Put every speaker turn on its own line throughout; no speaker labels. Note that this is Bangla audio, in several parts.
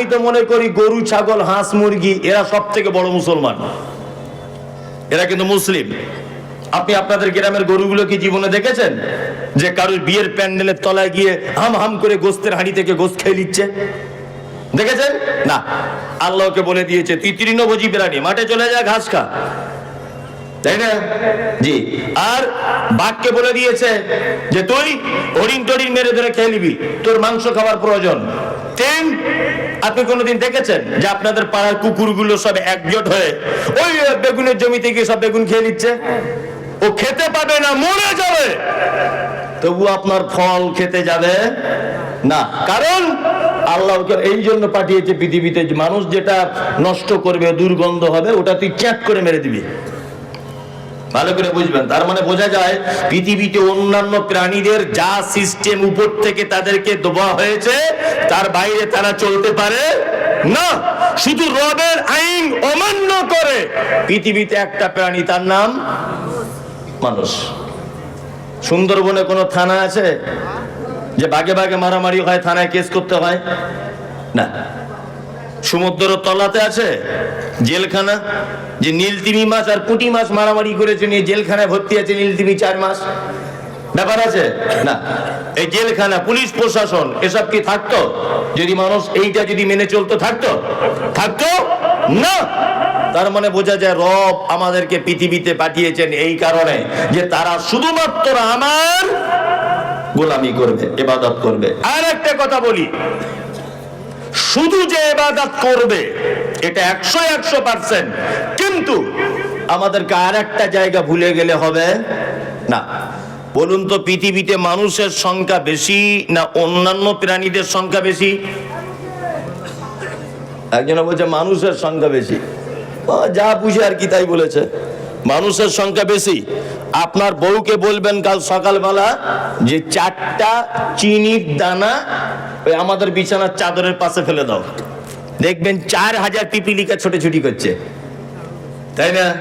আমি তো মনে করি গরু, ছাগল, হাঁস, মুরগি, এরা সব থেকে বড় মুসলমান। এরা কিন্তু মুসলিম। আপনি আপনাদের গ্রামের গরুগুলো কি জীবনে দেখেছেন? যে কারোর বিয়ের প্যান্ডেলের তলায় গিয়ে হাম হাম করে গোস্তের হাঁড়ি থেকে গোস্ত খেয়ে নিচ্ছে? দেখেছেন? না। আল্লাহকে বলে দিয়েছে, তুই তৃণভোজী প্রাণী, মাঠে চলে যা, ঘাস খা। তাই না? জি। আর বাঘকে বলে দিয়েছে যে, তুই হরিণ টরিণ মেরে ধরে খেয়ে নিবি, তোর মাংস খাওয়ার প্রয়োজন। আপনি কোনোদিন দেখেছেন যে আপনাদের পাড়ার কুকুরগুলো সব একজোট হয়ে ওই বেগুনের জমিতে গিয়ে সব বেগুন খেয়ে নিচ্ছে? ও খেতে পাবে না, মরে যাবে। তবু আপনার ফল খেতে যাবে না। কারণ আল্লাহ ওকে এই জন্য পাঠিয়েছে পৃথিবীতে মানুষ যেটা নষ্ট করবে, দুর্গন্ধ হবে, ওটা তুই চ্যাট করে মেরে দিবি। ভালো করে বুঝবেন। তার মানে বোঝা যায়, পৃথিবীতে অন্যান্য প্রাণীদের যা সিস্টেম উপর থেকে তাদেরকে দেওয়া হয়েছে, তার বাইরে তারা চলতে পারে না। শুধু রবের আইন অমান্য করে। পৃথিবীতে একটা প্রাণী, তার নাম মানুষ। সুন্দরবনে কোনো থানা আছে? যে বাগে বাগে মারামারি হয়, থানায় কেস করতে হয়? না। সমুদ্র তলাতে আছে? জেলখানা? যে নীলতিমি মাছ আর পুঁটি মাছ মারামারি করেছে নিয়ে জেলখানায় ভর্তি আছে নীলতিমি চার মাস? ব্যাপার আছে? না। এই জেলখানা, পুলিশ প্রশাসন, এসব কি থাকতো? যদি মানুষ এইটা যদি মেনে চলতো, থাকতো? থাকতো? না। তার মানে বোঝা যায় রব আমাদেরকে পৃথিবীতে পাঠিয়েছেন এই কারণে যে তারা শুধুমাত্র আমার গোলামি করবে, এবাদত করবে। আর একটা কথা বলি। শুধু যে এবাদত করবে, এটা একশো একশো পার্সেন্ট কিন্তু আমাদেরকে আর একটা জায়গা ভুলে গেলে হবে না। বলুন তো, পৃথিবীতে মানুষের সংখ্যা বেশি না অন্যান্য প্রাণীদের সংখ্যা বেশি? একজনে বলছে, মানুষের সংখ্যা বেশি। যা বুঝে আর কি তাই বলেছে। মানুষের সংখ্যা বেশি। আপনার বউকে বলবেন কাল সকালবেলা যে চারটা চিনির দানা ওই আমাদের বিছানার চাদরের পাশে ফেলে দাও। দেখবেন চার হাজার পিপিলিকা ছোটাছুটি করছে। তাই না?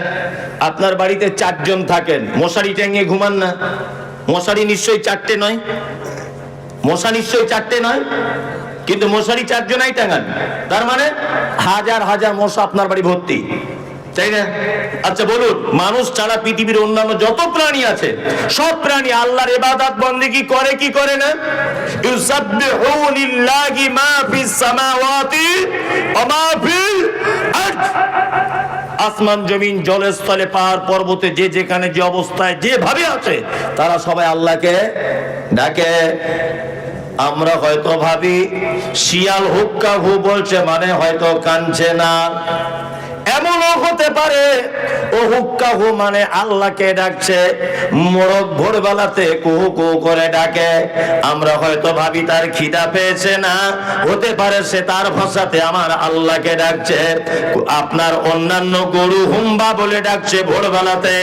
আপনার বাড়িতে চারজন থাকেন। মশারি টাঙিয়ে ঘুমান না। মশারি নিশ্চয়ই চারটে নয়। মশা নিশ্চয়ই চারটে নয়। কিন্তু মশারি চারজনাই টাঙান তার মানে হাজার হাজার মশা আপনার বাড়ি ভর্তি। তাই না? আচ্ছা বলুন, মানুষ ছাড়া পৃথিবীর অন্যান্য যত প্রাণী আছে, সব প্রাণী আল্লাহর ইবাদত বন্দেগী করে, কি করে না? মা ফিস সামাওয়াতি ওয়া মা ফিল আসমান, জমিন জলের স্থলে পাহাড়, পর্বতে, যে যেখানে যে অবস্থায়, যেভাবে আছে, তারা সবাই আল্লাহকে ডাকে। আমরা হয়তো ভাবি, শিয়াল হুক্কা হু বলছে মানে হয়তো কানছে না। এমনও হতে পারে ও হুক্কা হু মানে আল্লাহকে ডাকছে। মোরগ ভোরবেলাতে কুহু কুহু করে ডাকে। আমরা হয়তো ভাবি তার খিদা পেয়েছে না। হতে পারে সে তার ভাষাতে আমার আল্লাহকে ডাকছে। আপনার অন্যান্য গরু হুম্বা বলে ডাকছে ভোরবেলাতে।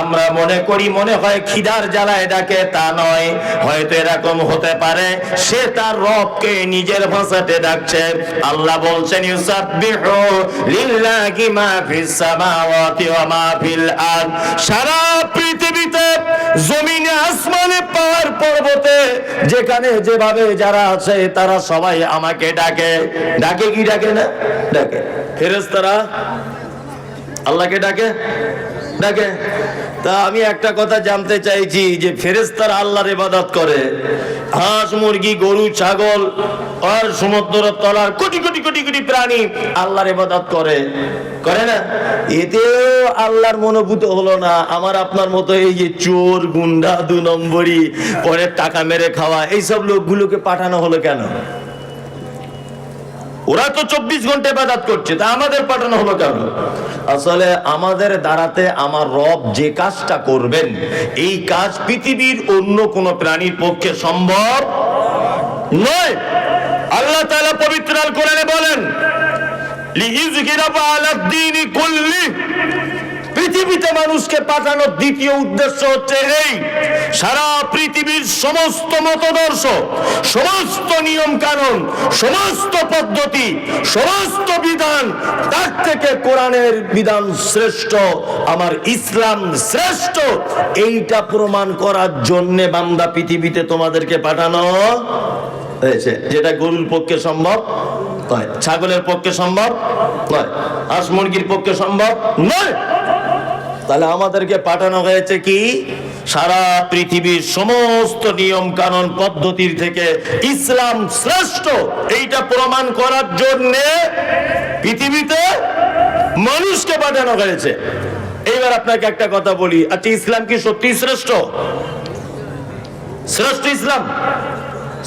আমরা মনে করি, মনে হয় খিদার জ্বালায় ডাকে, তা নয়। হয়তো এরকম হতে পারে, সে তার রবকে নিজের ভাষাতে ডাকছে। আল্লাহ বলছেন লিল্লাহি মা ফিস সামাওয়াতি ওয়া মা সারা পৃথিবীতে জমিনে আসমানে পাহাড় পর্বতে, যেখানে যেভাবে যারা আছে, তারা সবাই আমাকে ডাকে। ডাকে কি ডাকে না? ডাকে। ফেরেশতারা আল্লাহকে ডাকে? ডাকে। তা আমি একটা কথা জানতে চাইছি যে ফেরেস্তার আল্লাহর ইবাদত করে। হাঁস, মুরগি, গরু, ছাগল আর সমুদ্র তলার কোটি কোটি কোটি কোটি প্রাণী আল্লাহর ইবাদত করে। করে না? এতেও আল্লাহর মনোভূত হলো না। আমার আপনার মতো এই যে চোর, গুন্ডা, দু নম্বরই পরে টাকা মেরে খাওয়া, এইসব লোকগুলোকে পাঠানো হলো কেন? ওরা তো চব্বিশ ঘণ্টা ইবাদত করছে, তা আমাদের পাঠানো হলো কেন? আসলে আমাদের দ্বারাতে আমার রব যে কাজটা করবেন, এই কাজ পৃথিবীর অন্য কোন প্রাণীর পক্ষে সম্ভব নয়। আল্লাহ তাআলা পবিত্র আল বলেন লিইযহিরাহু আলা দ্বীনি কুল্লি। পৃথিবীতে মানুষকে পাঠানোর দ্বিতীয় উদ্দেশ্য হচ্ছে এই। সারা পৃথিবীর সমস্ত মতদর্শ, সমস্ত নিয়ম কানুন সমস্ত পদ্ধতি, সমস্ত বিধান, তার থেকে কোরআনের বিধান শ্রেষ্ঠ, আমার ইসলাম শ্রেষ্ঠ, এইটা প্রমাণ করার জন্যে বান্দা পৃথিবীতে তোমাদেরকে পাঠানো হয়েছে। যেটা গরুর পক্ষে সম্ভব নয়, ছাগলের পক্ষে সম্ভব নয়, হাঁস মুরগির পক্ষে সম্ভব নয়। তাহলে আমাদেরকে পাঠানো হয়েছে কি? সারা পৃথিবীর সমস্ত নিয়ম কানুন পদ্ধতির থেকে ইসলাম শ্রেষ্ঠ। এইটা প্রমাণ করার জন্য পৃথিবীতে মানুষকে পাঠানো হয়েছে। এইবার আপনাকে একটা কথা বলি। আচ্ছা ইসলাম কি সত্যি শ্রেষ্ঠ? শ্রেষ্ঠ ইসলাম?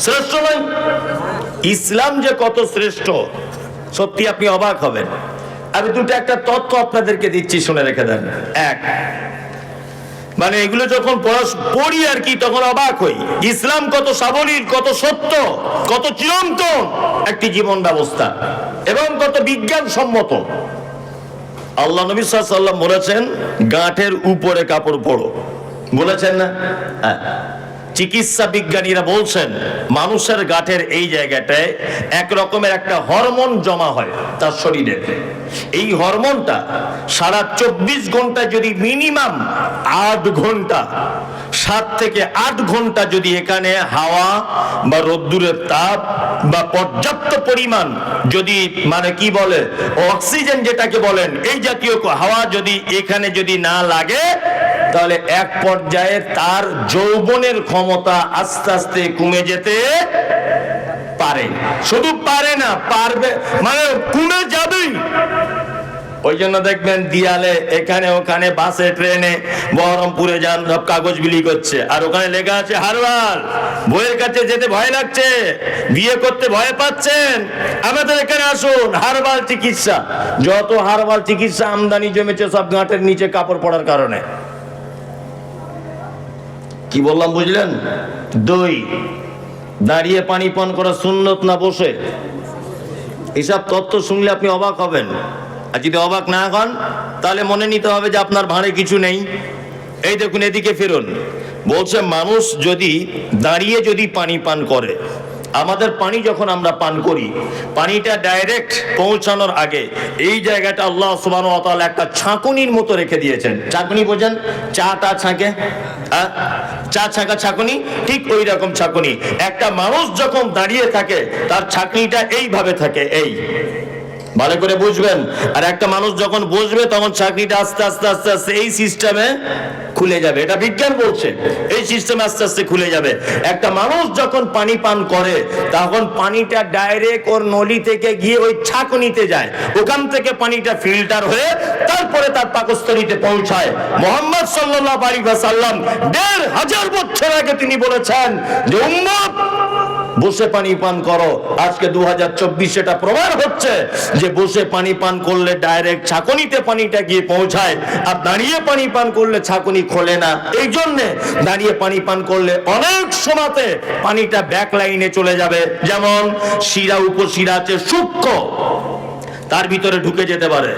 শ্রেষ্ঠ নয়। ইসলাম যে কত শ্রেষ্ঠ, সত্যি আপনি অবাক হবেন। আমি দুটো একটা তথ্য আপনাদেরকে দিচ্ছি, শুনে রেখে দেন। এক মানে এগুলো যখন পড়ি আর কি, তখন অবাক হই। ইসলাম কত সাবলীল, কত সত্য, কত চিরন্তন একটি জীবন ব্যবস্থা এবং কত বিজ্ঞান সম্মত আল্লাহ নবী সাল্লাম বলেছেন, গাঁটের উপরে কাপড় পরো বলেছেন না? হ্যাঁ। চিকিৎসা বিজ্ঞানীরা বলছেন, মানুষের গাঁটের এই জায়গাটায় এক রকমের একটা হরমোন জমা হয় তার শরীরে। এই হরমোনটা সারা চব্বিশ ঘণ্টা যদি মিনিমাম আট ঘণ্টা, সাত থেকে আট ঘণ্টা যদি এখানে হাওয়া বা রোদ্দুরের তাপ বা পর্যাপ্ত পরিমাণ যদি মানে কি বলে, অক্সিজেন যেটাকে বলেন, এই জাতীয় হাওয়া যদি এখানে যদি না লাগে তাহলে এক পর্যায়ে তার যৌবনের ক্ষমতা আস্তে আস্তে কমে যেতে পারে। শুধু পারে না, পারবে মানে কমে যাবেই। ওই জন্য দেখবেন দিয়ালে এখানে ওখানে বাসে, ট্রেনে বহরমপুরে যান, সব কাগজ বিলি করছে। আর ওখানে লেখা আছে, হারবাল, বইয়ের কাছে যেতে ভয় লাগছে, বিয়ে করতে ভয় পাচ্ছেন। আমাদের এখানে আসুন, হারবাল চিকিৎসা। যত হারবাল চিকিৎসা আমদানি জমেছে, সব গাঁটের নিচে কাপড় পড়ার কারণে। কি বললাম বুঝলেন? দই। দাঁড়িয়ে পানি পান করা সুন্নত না বসে? এসব তত্ত্ব শুনলে আপনি অবাক হবেন। আর যদি অবাক না হন, তাহলে মনে নিতে হবে যে আপনার ভাঁড়ে কিছু নেই। এই দেখুন, এদিকে ফেরুন। বলছে, মানুষ যদি দাঁড়িয়ে যদি পানি পান করে আমাদের পানি যখন আমরা পান করি, পানিটা ডাইরেক্ট পৌঁছানোর আগে এই জায়গাটা আল্লাহ সুবান একটা ছাঁকুনির মতো রেখে দিয়েছেন। ছাঁকুনি বোঝেন? চা টা ছাঁকে? চা ছাঁকা ছাঁকুনি? ঠিক ওই রকম ছাঁকুনি। একটা মানুষ যখন দাঁড়িয়ে থাকে, তার ছাঁকনিটা এইভাবে থাকে, এই। ভালো করে বুঝবেন। আর একটা মানুষ যখন বসবে তখন চাকরিটা আস্তে আস্তে আস্তে আস্তে এই সিস্টেমে খুলে যাবে। এটা বিজ্ঞান বলছে, এই সিস্টেমে আস্তে আস্তে খুলে যাবে। একটা মানুষ যখন পানি পান করে, তখন পানিটা ডাইরেক্ট ওর নলি থেকে গিয়ে ওই ছাকনিতে যায়। ওখান থেকে পানিটা ফিল্টার হয়ে তারপরে তার পাকস্থলীতে পৌঁছায়। মোহাম্মদ সাল্লাল্লাহু আলাইহি ওয়াসাল্লাম দেড় হাজার বছর আগে তিনি বলেছেন যে, উম্মত বসে পানি পান করো। আজকে দু হাজার চব্বিশ এটা প্রমাণ হচ্ছে যে বসে পানি পান করলে ডাইরেক্ট ছাকনিতে পানিটা গিয়ে পৌঁছায় আর দাঁড়িয়ে পানি পান করলে ছাকনি খোলে না। এই জন্যে দাঁড়িয়ে পানি পান করলে অনেক সময়তে পানিটা ব্যাক লাইনে চলে যাবে। যেমন শিরা উপশিরা আছে সূক্ষ্ম, তার ভিতরে ঢুকে যেতে পারে।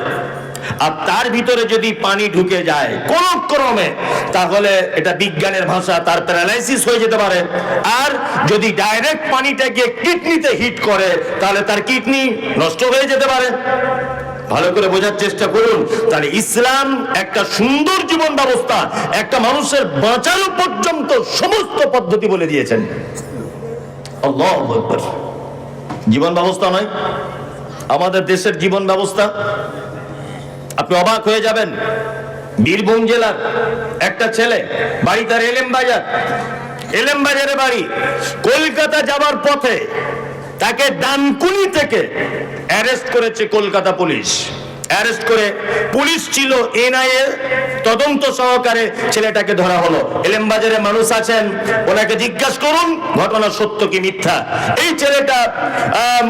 আর তার ভিতরে যদি পানি ঢুকে যায় কোন ক্রমে, তাহলে এটা বিজ্ঞানের ভাষা, তার প্যারালাইসিস হয়ে যেতে পারে। আর যদি ডাইরেক্ট পানিটা গিয়ে কিডনিতে হিট করে, তাহলে তার কিডনি নষ্ট হয়ে যেতে পারে। ভালো করে বোঝার চেষ্টা করুন। তাহলে ইসলাম একটা সুন্দর জীবন ব্যবস্থা, একটা মানুষের বাঁচানো পর্যন্ত সমস্ত পদ্ধতি বলে দিয়েছেন। জীবন ব্যবস্থা নয়। আমাদের দেশের জীবন ব্যবস্থা আপনি অবাক হয়ে যাবেন। বীরভূম জেলার একটা ছেলে, বাড়ি তার এলেম বাজার। এলেম বাজারে বাড়ি। কলকাতা যাবার পথে তাকে ডানকুনি থেকে অ্যারেস্ট করেছে কলকাতা পুলিশ। অ্যারেস্ট করে পুলিশ ছিল এনআইএ, তদন্ত সহকারে ছেলেটাকে ধরা হলো। এলেম বাজারে মানুষ আছেন, ওনাকে জিজ্ঞাসা করুন, ঘটনা সত্য কি মিথ্যা? এই ছেলেটা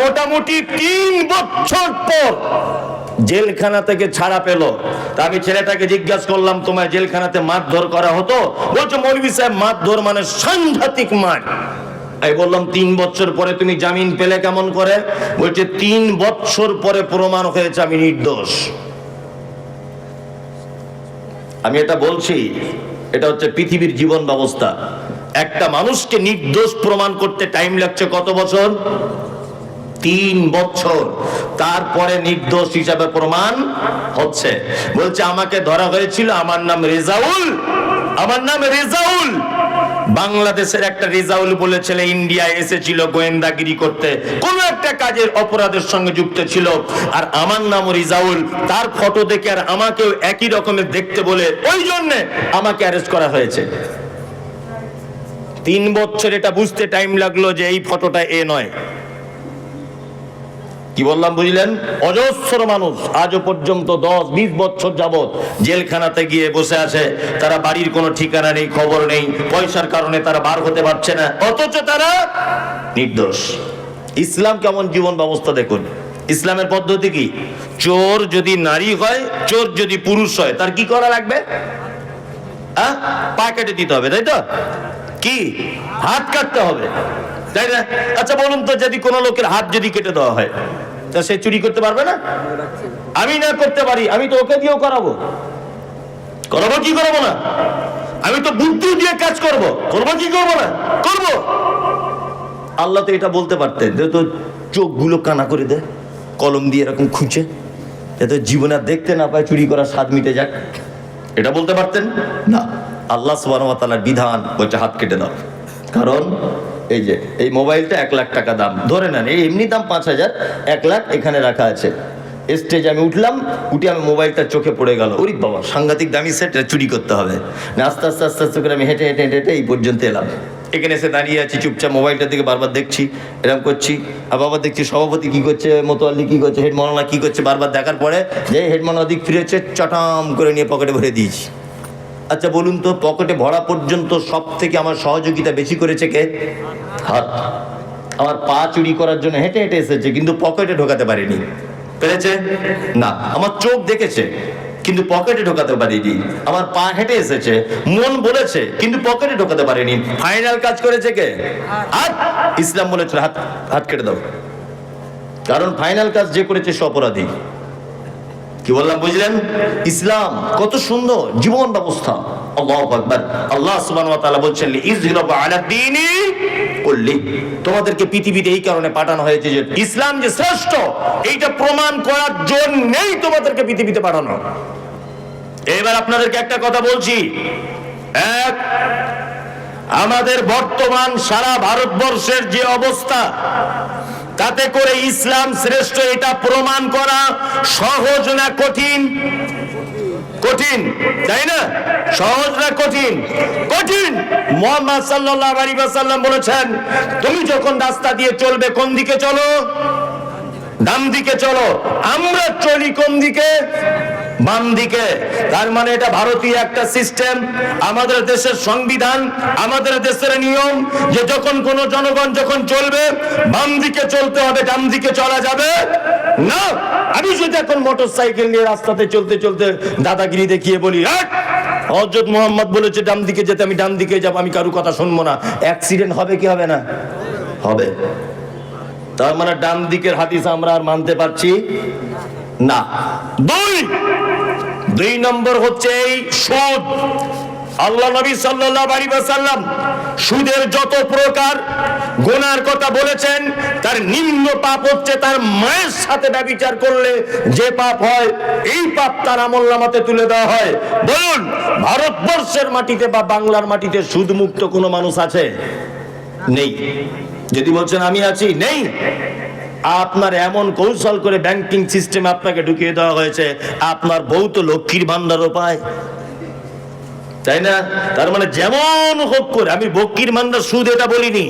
মোটামুটি তিন বছর পর জেলখানা থেকে ছাড়া পেল। তা আমি ছেলেটাকে জিজ্ঞাসা করলাম, তোমার জেলখানাতে মারধর করা হতো? বলছে, মৌলভী সাহেব, মারধর মানে সাংঘাতিক মার। বললাম, তিন বছর পরে তুমি জামিন পেলে কেমন করে? বলছে, তিন বছর পরে প্রমাণ হয়েছে আমি নির্দোষ। আমি এটা বলছি, এটা হচ্ছে পৃথিবীর জীবন ব্যবস্থা। একটা মানুষকে নির্দোষ প্রমাণ করতে টাইম লাগছে কত বছর? তিন বছর। তারপরে নির্দোষ হিসাবে প্রমাণ হচ্ছে। বলছে, আমাকে ধরা হয়েছিল, আমার নাম রেজাউল। আমার নাম রেজাউল। বাংলাদেশের একটা রেজাউল বলে ছেলে ইন্ডিয়া এসেছিল গোয়েন্দাগিরি করতে। কোন একটা কাজের অপরাধের সঙ্গে যুক্ত ছিল। আর আমার নাম রিজাউল। তার ফটো দেখে আর আমাকেও একই রকমের দেখতে বলে ওই জন্যে আমাকে অ্যারেস্ট করা হয়েছে। তিন বছর এটা বুঝতে টাইম লাগল যে এই ফটোটা এ নয়। কি বললাম বুঝলেন? অজস্র মানুষ আজও পর্যন্ত দশ, বিশ বছর যাবত জেলখানাতে গিয়ে বসে আছে। তারা বাড়ির কোনো ঠিকানা নেই, খবর নেই, পয়সার কারণে তারা বার হতে পারছে না। অথচ তারা নির্দোষ। ইসলাম কেমন জীবন ব্যবস্থা দেখুন? ইসলামের পদ্ধতি কি? চোর যদি নারী হয়, চোর যদি পুরুষ হয়, তার কি করা লাগবে? পা কেটে দিতে হবে, তাই তো? কি? হাত কাটতে হবে, তাই না? আচ্ছা বলুন তো যদি কোনো লোকের হাত যদি কেটে দেওয়া হয় তা সে চুরি করতে পারবে না? আমি না করতে পারি, আমি তো ওকে দিয়েও করাবো। করাবো কি করব না? আমি তো বুদ্ধি দিয়ে কাজ করব। করব কি করব না? করব। আল্লাহ তো এটা বলতে পারতেন তো চোখগুলো কানা করে দে, কলম দিয়ে এরকম খুঁজে, যাতে জীবনে দেখতে না পায় চুরি করার স্বাদ মিটে যাক। এটা বলতে পারতেন? না। আল্লাহ সুবাহর বিধান বলছে, হাত কেটে দাও। কারণ এই যে, এই মোবাইলটা এক লাখ টাকা দাম। ধরে নেন, এই এমনি দাম পাঁচ হাজার, এক লাখ এখানে রাখা আছে। স্টেজে আমি উঠলাম, উঠে আমি মোবাইলটা চোখে পড়ে গেল। ওরে বাবা, সাংঘাতিক দামি সেট চুরি করতে হবে। আস্তে আস্তে আস্তে আস্তে করে আমি হেঁটে হেঁটে হেঁটে হেঁটে এই পর্যন্ত এলাম। এখানে এসে দাঁড়িয়ে আছি, চুপচাপ মোবাইলটার দিকে বারবার দেখছি এরকম করছি। আর বাবা দেখছি সভাপতি কী করছে, মোতোয়াল্লি কী করছে, হেড কি করছে, বারবার দেখার পরে, যে হেড দিক ফিরেছে, চটাম করে নিয়ে পকেটে ভরে দিয়েছি। আচ্ছা বলুন তো, পকেটে ভরা পর্যন্ত সব থেকে আমার সহযোগিতা বেশি করেছে কে? হাত। আমার পা চুরি করার জন্য হেঁটে হেঁটে এসেছে, কিন্তু পকেটে ঢোকাতে পারিনি। পেরেছে? না, আমার চোখ দেখেছে, কিন্তু পকেটে ঢোকাতে পারিনি। আমার পা হেঁটে এসেছে, মন বলেছে, কিন্তু পকেটে ঢোকাতে পারেনি। ফাইনাল কাজ করেছে কে? হাত। ইসলাম বলেছে হাত হাত কেটে দাও। কারণ ফাইনাল কাজ যে করেছে সে অপরাধী। কি বললাম, বুঝলেন? ইসলাম কত সুন্দর জীবন ব্যবস্থা। আল্লাহু আকবার। আল্লাহ সুবহানাহু ওয়া তাআলা বলছেন ইজহিরাবু আলা দীনি কুল্লি। তোমাদেরকে পৃথিবীতে এই কারণে পাঠানো হয়েছে যে, ইসলাম যে শ্রেষ্ঠ, এইটা প্রমাণ করার জন্যই তোমাদেরকে পৃথিবীতে পাঠানো। এবার আপনাদেরকে একটা কথা বলছি। এক, আমাদের বর্তমান সারা ভারতবর্ষের যে অবস্থা তাতে করে ইসলাম শ্রেষ্ঠ, এটা প্রমাণ করা সহজ না কঠিন? কঠিন, তাই না? সহজ না কঠিন? কঠিন! মোহাম্মদ সাল্লাল্লাহু আলাইহি ওয়াসাল্লাম বলেছেন, তুমি যখন রাস্তা দিয়ে চলবে, কোন দিকে চলো? ডান দিকে চলো। আমরা চলি কোন দিকে? বাম দিকে তার মানে এটা ভারতীয় একটা সিস্টেম আমাদের দেশের সংবিধান, আমাদের দেশের নিয়ম, যে যখন কোন জনগণ যখন চলবে বাম দিকে চলতে হবে ডান দিকে চলা যাবে না। আমি যদি এখন মোটর সাইকেল নিয়ে রাস্তাতে চলতে চলতে দাদাগিরি দেখিয়ে বলি "হাট! হযরত মোহাম্মদ বলেছে ডান দিকে যেতে, আমি ডান দিকে যাব, আমি কারু কথা শুনব না। অ্যাক্সিডেন্ট হবে কি হবে না? হবে। তার মানে ডান দিকের হাদিস আমরা আর মানতে পারছি না। দুই দুই নম্বর হচ্ছে এই সুদ। আল্লাহ নবী সাল্লাল্লাহু আলাইহি ওয়াসাল্লাম সুদের যত প্রকার গোনার কথা বলেছেন, তার নিম্ন পাপ হচ্ছে তার মায়ের সাথে ব্যভিচার করলে যে পাপ হয়, এই পাপ তার আমলনামাতে তুলে দেওয়া হয়। বলুন, ভারতবর্ষের মাটিতে বা বাংলার মাটিতে সুদ মুক্ত কোনো মানুষ আছে? নেই। যদি বলছেন আমি আছি, নেই। আপনার এমন কৌশল করে ব্যাংকিং সিস্টেম আপনাকে ঢুকিয়ে দেওয়া হয়েছে, আপনার বউ তো লক্ষ্মীর ভান্ডারও পায় তাই না? তার মানে যেমন হোক করে, আমি বক্কির মান্দার সুদ এটা বলিনি।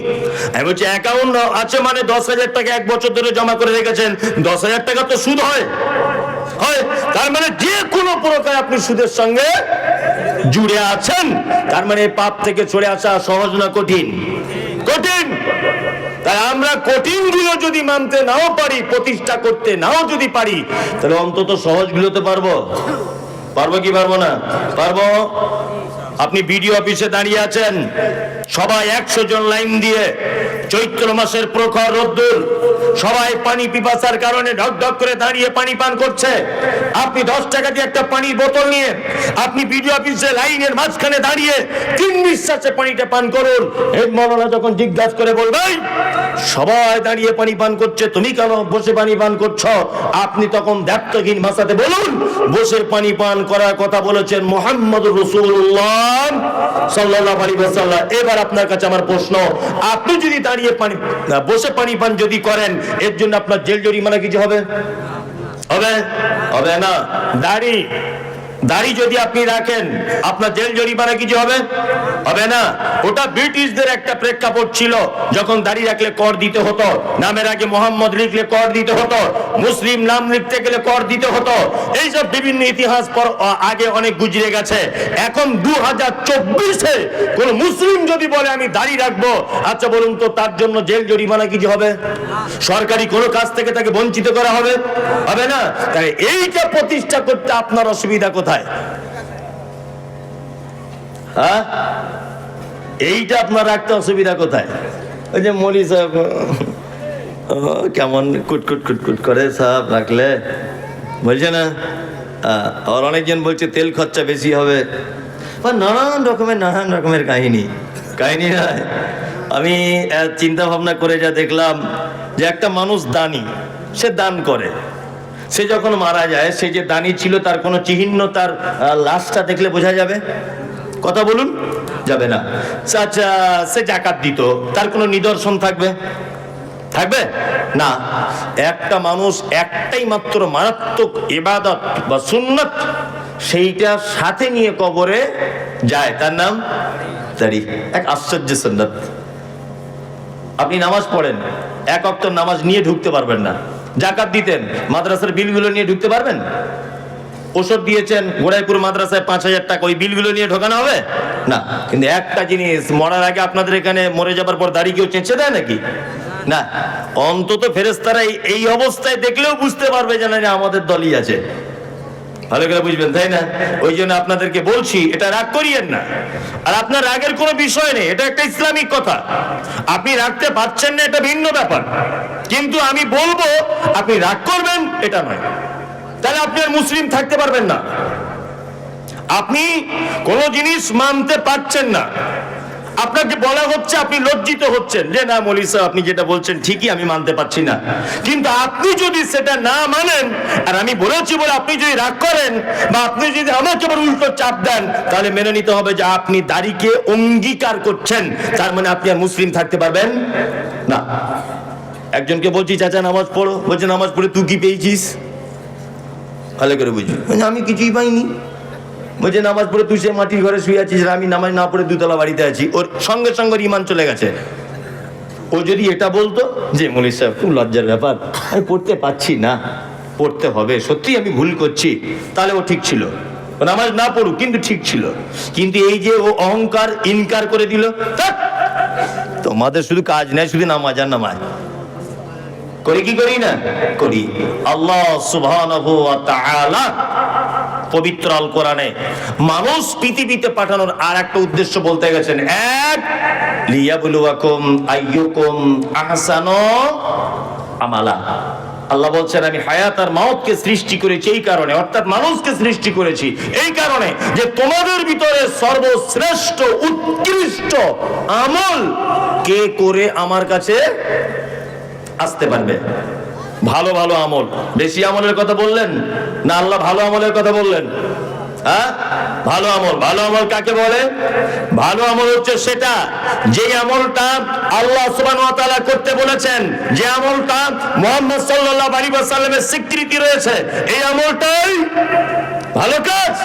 আমি বলছি অ্যাকাউন্ট আছে মানে দশ হাজার টাকা এক বছর ধরে জমা করে রেখেছেন, দশ হাজার টাকা তো সুদ হয়। হয়। তার মানে যে কোনো প্রকার আপনি সুদের সঙ্গে জুড়ে আছেন, তার মানে পাপ থেকে সরে আসা সহজ না কঠিন। কঠিন। তাই আমরা কঠিনগুলো যদি মানতে নাও পারি, প্রতিষ্ঠা করতে নাও যদি পারি, তাহলে অন্তত সহজ গুলোতে পারব। পারব কি পারব না? পারব? আপনি বিডিও অফিসে দাঁড়িয়ে আছেন, সবাই একশো জন লাইন দিয়ে, চৈত্র মাসের প্রখর রোদ্দুর সবাই পানি পিপাসার কারণে ঢক ঢক করে দাঁড়িয়ে পানি পান করছে। আপনি দশ টাকা দিয়ে একটা পানির বোতল নিয়ে আপনি বিডিও অফিসে লাইনের মাঝখানে দাঁড়িয়ে তিন নিঃশ্বাসে পানিটা পান করুন। এই মৌলানা যখন জিজ্ঞাসা করে বলবেন সবাই দাঁড়িয়ে পানি পান করছে, তুমি কেন বসে পানি পান করছ? আপনি তখন দ্ব্যর্থহীন ভাষাতে বলুন, বসে পানি পান করার কথা বলেছেন মোহাম্মদ রসুল্লাহ সাল্লাল্লাহু আলাইহি ওয়াসাল্লাম। এবার আপনার কাছে আমার প্রশ্ন, আপনি যদি দাঁড়িয়ে পানি বসে পানি পান যদি করেন এর জন্য আপনার জেল জরিমানা কিছু হবে? হবে না। দাড়ি। দাড়ি যদি আপনি রাখেন, আপনার জেল জরিমানা কিছু হবে? হবে না। ওটা ব্রিটিশদের একটা প্রেক্ষাপট ছিল, যখন দাড়ি রাখলে কর দিতে হতো, নামের আগে মোহাম্মদ লিখলে কর দিতে হতো, মুসলিম নাম লিখতে গেলে কর দিতে হতো। এইসব বিভিন্ন ইতিহাস পর আগে অনেক গুজরে গেছে। এখন দু হাজার চব্বিশে কোন মুসলিম যদি বলে, আমি দাড়ি রাখব আচ্ছা বলুন তো, তার জন্য জেল জরিমানা কিছু হবে? সরকারি কোনো কাজ থেকে তাকে বঞ্চিত করা হবে? হবে না। তাই এইটা প্রতিষ্ঠা করতে আপনার অসুবিধা কোথায়? হ্যাঁ। এইটা আপনার রাখতে অসুবিধা কোথায়? ওই যে মলি সাহেব কেমন কুটকুট কুটকুট করে সব রাখলে। বলছে না আর অনেকজন বলছে তেল খরচা বেশি হবে। নানান রকমের নানান রকমের কাহিনী। কাহিনী নয় আমি চিন্তা ভাবনা করে যা দেখলাম যে একটা মানুষ দানি, সে দান করে। সে যখন মারা যায়, সে যে দানি ছিল তার কোনো চিহ্ন তার লাশটা দেখলে বোঝা যাবে? কথা বলুন? যাবে না। আচ্ছা সে জাকাত দিত। তার কোনো নিদর্শন থাকবে? থাকবে? না। একটা মানুষ একটাই মাত্র মারাত্মক ইবাদত বা সুন্নত, সেইটা সাথে নিয়ে কবরে যায়। তার নাম তারি। এক আশ্চর্য সুন্নত। আপনি নামাজ পড়েন, এক অক্টর নামাজ নিয়ে ঢুকতে পারবেন না। জাকাত দিতেন। মাদ্রাসার বিলগুলো নিয়ে ঢুকতে পারবেন? ওষুধ দিয়েছেন, গোড়াইপুর মাদ্রাসায় পাঁচ হাজার টাকা। ওই বিলগুলো নিয়ে ঢোকানো হবে? না, কিন্তু একটা জিনিস, মরার আগে আপনাদের এখানে মরে যাবার পর দাড়ি কেউ চেঁচে দেয় নাকি? না, অন্তত ফেরেস্তারা এই অবস্থায় দেখলেও বুঝতে পারবে যে না আমাদের দলই আছে। ভালো করে বুঝবেন, তাই না? ওই জন্য আপনাদেরকে বলছি, এটা রাগ করিয়েন না। আর আপনার রাগের কোনো বিষয় নেই, এটা একটা ইসলামিক কথা। আপনি রাখতে পারছেন না, এটা ভিন্ন ব্যাপার। কিন্তু আমি বলব, আপনি রাগ করবেন, এটা নয়। তাহলে আপনি আর মুসলিম থাকতে পারবেন না। আপনি কোন জিনিস মানতে পারছেন না। আপনাকে বলা হচ্ছে আপনি লজ্জিত হচ্ছেন। যে না, মলিসা, আপনি যেটা বলছেন ঠিকই, আমি মানতে পারছি না। কিন্তু আপনি যদি সেটা না মানেন, আর আমি বলেছি বলে আপনি যদি রাগ করেন, বা আপনি যদি আমাকে উল্টো চাপ দেন, তাহলে মেনে নিতে হবে যে আপনি দাড়িকে অঙ্গীকার করছেন। তার মানে আপনি আর মুসলিম থাকতে পারবেন না। একজনকে বলছি, চাচা, নামাজ পড়ো। বলছে, নামাজ পড়ে তুই কি পেয়েছিস? ভালো করে বুঝি। আমি কিছুই পাইনি। বলছে নামাজ পড়ে তুই সে মাটির ঘরে শুয়ে আছিস আমি নামাজ না পড়ে দুতলা বাড়িতে আছি, ওর সঙ্গে সঙ্গে ইমান চলে গেছে। ও যদি এটা বলতো, যে মলিক সাহেব, খুব লজ্জার ব্যাপার, আমি পড়তে পাচ্ছি না, পড়তে হবে, সত্যি আমি ভুল করছি, তাহলে ও ঠিক ছিল। নামাজ না পড়ুক, কিন্তু ঠিক ছিল। কিন্তু এই যে ও অহংকার ইনকার করে দিল তোমাদের শুধু কাজ নেই, শুধু নামাজ আর নামাজ। করি কি করি না? করি। আল্লাহ সুবহানাহু ওয়া তাআলা পবিত্র আল কোরআনে। মানুষ পৃথিবীতে পাঠানোর আর একটা উদ্দেশ্য বলতে গেছেন, এক, লিয়াবলুয়াকুম আইয়ুকুম আহসানু আমালা। আল্লাহ বলছেন, আমি হায়াত আর মাউতকে সৃষ্টি করেছি এই কারণে, অর্থাৎ মানুষকে সৃষ্টি করেছি এই কারণে যে তোমাদের ভিতরে সর্বশ্রেষ্ঠ, উৎকৃষ্ট আমল কে করে আমার কাছে আসতে পারবে? ভালো ভালো আমল। বেশি আমলের কথা বললেন? না আল্লাহ ভালো আমলের কথা বললেন? হ্যাঁ? ভালো আমল। ভালো আমল কাকে বলে? ভালো আমল হচ্ছে সেটা। যে আমলটা আল্লাহ ওয়া করতে বলেছেন, যে আমলটা মুহাম্মদ সাল্লাল্লাহু আলাইহি ওয়াসাল্লামের স্বীকৃতি রয়েছে, এই আমলটাই ভালো কাজ।